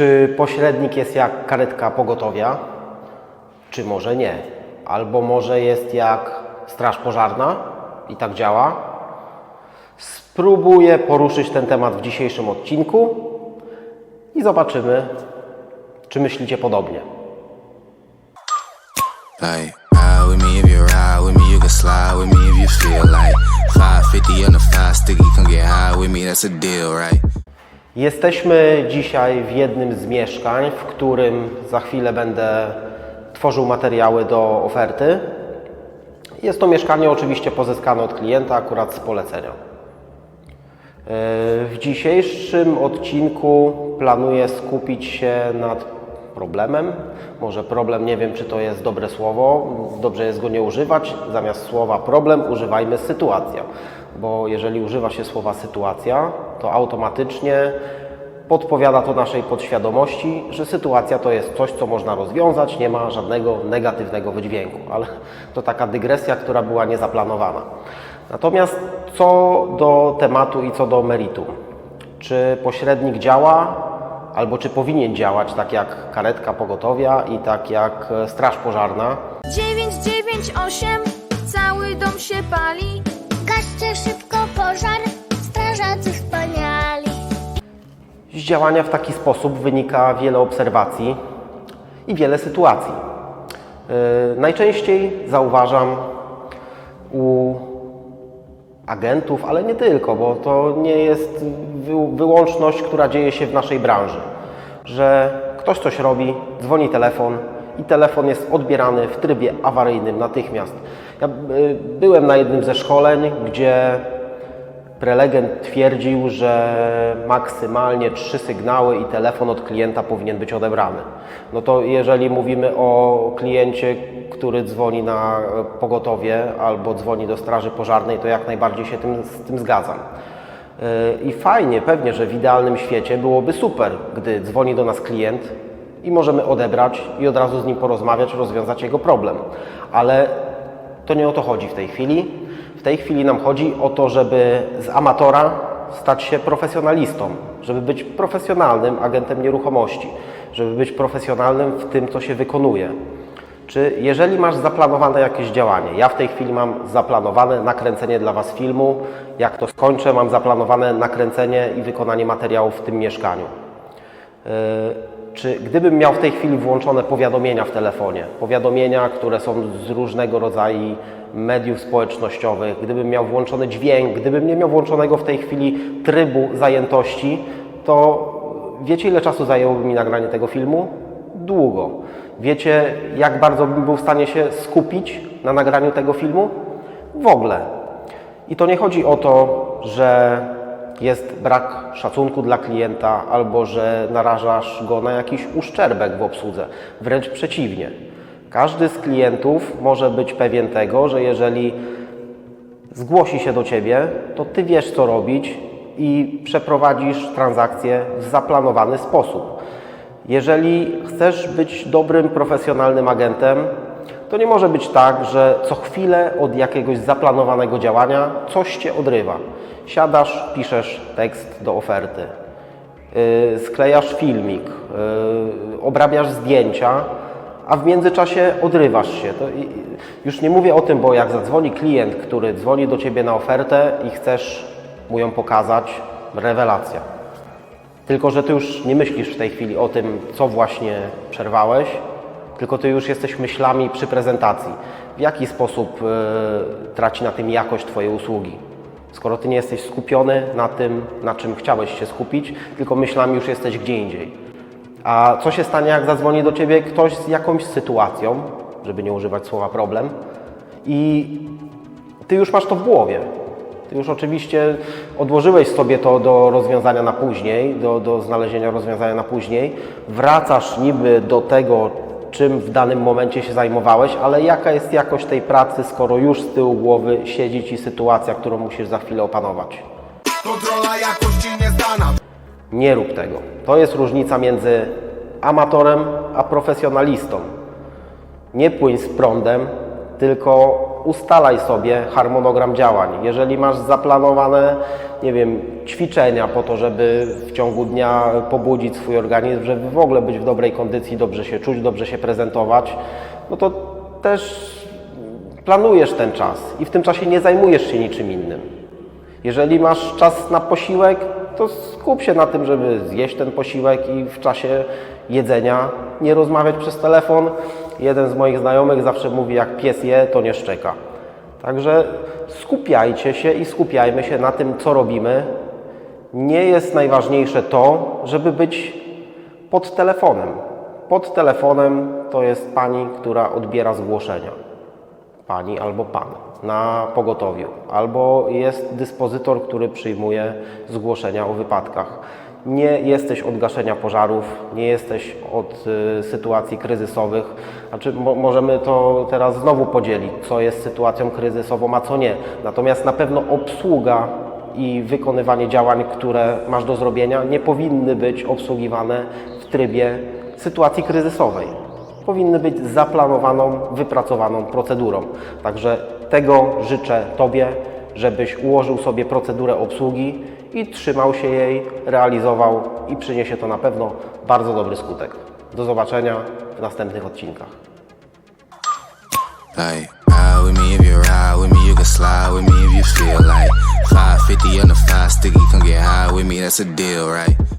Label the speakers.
Speaker 1: Czy pośrednik jest jak karetka pogotowia? Czy może nie? Albo może jest jak straż pożarna i tak działa? Spróbuję poruszyć ten temat w dzisiejszym odcinku i zobaczymy, czy myślicie podobnie.
Speaker 2: Like, ride with me if you ride with me, you can slide with me if you feel like 550 on the five sticky, come get high with me, that's a deal, right?
Speaker 1: Jesteśmy dzisiaj w jednym z mieszkań, w którym za chwilę będę tworzył materiały do oferty. Jest to mieszkanie oczywiście pozyskane od klienta, akurat z polecenia. Yy, W dzisiejszym odcinku planuję skupić się nad problemem. Może problem, nie wiem czy to jest dobre słowo, dobrze jest go nie używać. Zamiast słowa problem używajmy sytuacja, bo jeżeli używa się słowa sytuacja, to automatycznie podpowiada to naszej podświadomości, że sytuacja to jest coś, co można rozwiązać, nie ma żadnego negatywnego wydźwięku, ale to taka dygresja, która była niezaplanowana. Natomiast co do tematu i co do meritum. Czy pośrednik działa, albo czy powinien działać tak jak karetka pogotowia i tak jak e, straż pożarna?
Speaker 3: 998, cały dom się pali.
Speaker 4: Gaście szybko pożar, strażacy wspaniali.
Speaker 1: Z działania w taki sposób wynika wiele obserwacji i wiele sytuacji. Yy, Najczęściej zauważam u agentów, ale nie tylko, bo to nie jest wy- wyłączność, która dzieje się w naszej branży, że ktoś coś robi, dzwoni telefon i telefon jest odbierany w trybie awaryjnym natychmiast. Ja y, byłem na jednym ze szkoleń, gdzie prelegent twierdził, że maksymalnie trzy sygnały i telefon od klienta powinien być odebrany. No to jeżeli mówimy o kliencie, który dzwoni na pogotowie albo dzwoni do straży pożarnej, to jak najbardziej się tym, z tym zgadzam. Yy, I fajnie, pewnie, że w idealnym świecie byłoby super, gdy dzwoni do nas klient i możemy odebrać i od razu z nim porozmawiać, rozwiązać jego problem. Ale to nie o to chodzi w tej chwili. W tej chwili nam chodzi o to, żeby z amatora stać się profesjonalistą, żeby być profesjonalnym agentem nieruchomości, żeby być profesjonalnym w tym, co się wykonuje. Czy jeżeli masz zaplanowane jakieś działanie, ja w tej chwili mam zaplanowane nakręcenie dla Was filmu, jak to skończę, mam zaplanowane nakręcenie i wykonanie materiału w tym mieszkaniu. Yy, Czy gdybym miał w tej chwili włączone powiadomienia w telefonie, powiadomienia, które są z różnego rodzaju mediów społecznościowych, gdybym miał włączony dźwięk, gdybym nie miał włączonego w tej chwili trybu zajętości, to wiecie ile czasu zajęłoby mi nagranie tego filmu? Długo. Wiecie jak bardzo bym był w stanie się skupić na nagraniu tego filmu? W ogóle. I to nie chodzi o to, że jest brak szacunku dla klienta albo że narażasz go na jakiś uszczerbek w obsłudze. Wręcz przeciwnie. Każdy z klientów może być pewien tego, że jeżeli zgłosi się do Ciebie, to Ty wiesz co robić i przeprowadzisz transakcję w zaplanowany sposób. Jeżeli chcesz być dobrym, profesjonalnym agentem, to nie może być tak, że co chwilę od jakiegoś zaplanowanego działania coś Cię odrywa. Siadasz, piszesz tekst do oferty, yy, sklejasz filmik, yy, obrabiasz zdjęcia, a w międzyczasie odrywasz się. To już nie mówię o tym, bo jak zadzwoni klient, który dzwoni do Ciebie na ofertę i chcesz mu ją pokazać, rewelacja. Tylko, że ty już nie myślisz w tej chwili o tym, co właśnie przerwałeś, tylko ty już jesteś myślami przy prezentacji. W jaki sposób e, traci na tym jakość Twojej usługi? Skoro ty nie jesteś skupiony na tym, na czym chciałeś się skupić, tylko myślami już jesteś gdzie indziej. A co się stanie, jak zadzwoni do Ciebie ktoś z jakąś sytuacją, żeby nie używać słowa problem, i Ty już masz to w głowie. Ty już oczywiście odłożyłeś sobie to do rozwiązania na później, do, do znalezienia rozwiązania na później. Wracasz niby do tego, czym w danym momencie się zajmowałeś, ale jaka jest jakość tej pracy, skoro już z tyłu głowy siedzi Ci sytuacja, którą musisz za chwilę opanować.
Speaker 5: Kontrola jakości niezdana.
Speaker 1: Nie rób tego. To jest różnica między amatorem a profesjonalistą. Nie płyń z prądem, tylko ustalaj sobie harmonogram działań. Jeżeli masz zaplanowane, nie wiem, ćwiczenia po to, żeby w ciągu dnia pobudzić swój organizm, żeby w ogóle być w dobrej kondycji, dobrze się czuć, dobrze się prezentować, no to też planujesz ten czas i w tym czasie nie zajmujesz się niczym innym. Jeżeli masz czas na posiłek, to skup się na tym, żeby zjeść ten posiłek i w czasie jedzenia nie rozmawiać przez telefon. Jeden z moich znajomych zawsze mówi, jak pies je, to nie szczeka. Także skupiajcie się i skupiajmy się na tym, co robimy. Nie jest najważniejsze to, żeby być pod telefonem. Pod telefonem to jest pani, która odbiera zgłoszenia pani albo pan na pogotowiu, albo jest dyspozytor, który przyjmuje zgłoszenia o wypadkach. Nie jesteś od gaszenia pożarów, nie jesteś od y, sytuacji kryzysowych. Znaczy, mo, możemy to teraz znowu podzielić, co jest sytuacją kryzysową, a co nie. Natomiast na pewno obsługa i wykonywanie działań, które masz do zrobienia, nie powinny być obsługiwane w trybie sytuacji kryzysowej powinny być zaplanowaną, wypracowaną procedurą. Także tego życzę Tobie, żebyś ułożył sobie procedurę obsługi i trzymał się jej, realizował i przyniesie to na pewno bardzo dobry skutek. Do zobaczenia w następnych odcinkach.
Speaker 2: Like, ride with me if you ride with me, you can slide with me if you feel like 550 on the five sticky, come get high with me, that's a deal, right?